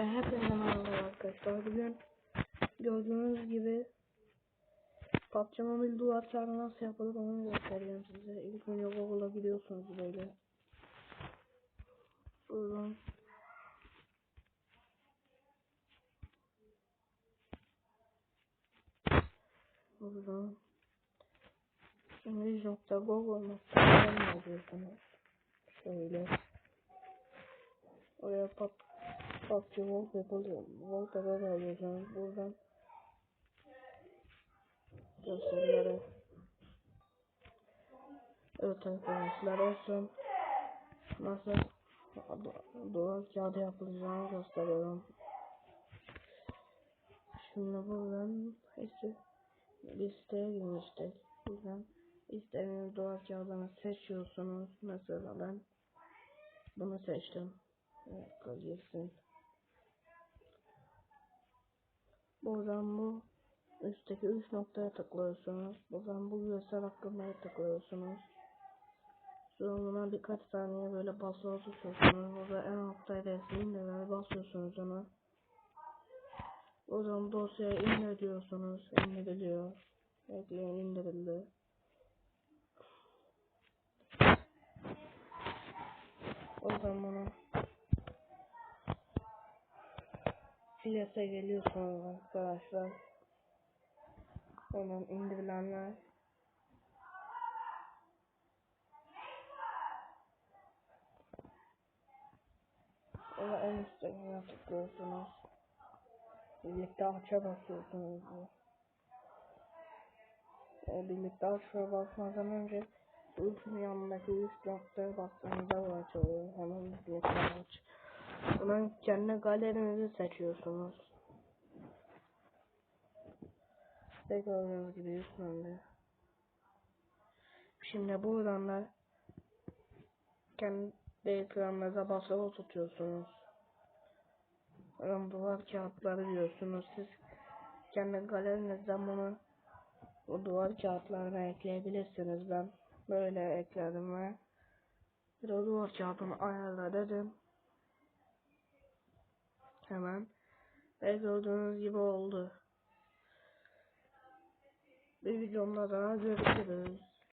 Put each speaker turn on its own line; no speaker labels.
Ve hepinize merhaba arkadaşlar. Bugün gördüğünüz gibi PUBG Mobile duvar çağrı nasıl yapılır onu göstereceğim size. İlk önce Google'a gidiyorsunuz böyle. Buradan Buradan İngiliz.google.com yazıyorsunuz. Şöyle. Oraya pub, PUBG Wallpaper, Wallpaper yazıyorsunuz. Buradan gösterileri. Evet arkadaşlar son nasıl duvar kağıdı yapılacağını gösteriyorum. Şimdi buradan işte listeye girmiştik. Buradan istediğiniz duvar kağıdını seçiyorsunuz. Mesela ben bunu seçtim. Evet, girsin. Buradan bu üstteki üç noktaya tıklıyorsunuz. Buradan bu göster hakkında tıklıyorsunuz. Sonra birkaç saniye böyle basılı tutuyorsunuz. Burada en altta resmin de basıyorsunuz ona. Buradan dosyayı indir diyorsunuz. İndiriliyor. Ekleyin indirildi. O zaman Filas'a geliyorsunuz arkadaşlar. Hemen indirilenler. Ona en üstte tıklıyorsunuz. Birlikte aça basıyorsunuz. E, birlikte aça basmadan önce Ultim yanındaki üst noktaya bastığınızda bu açılıyor. Hemen birlikte aç. Buradan kendi galerinizi seçiyorsunuz. Ve gördüğünüz gibi üstünde. Şimdi buradan da kendi ekranınıza basılı tutuyorsunuz. Buradan duvar kağıtları diyorsunuz. Siz kendi galerinizden bunu bu duvar kağıtlarına ekleyebilirsiniz. Ben böyle ekledim ve duvar kağıdını ayarla dedim. Hemen ve gördüğünüz gibi oldu. Bir videomda daha görüşürüz.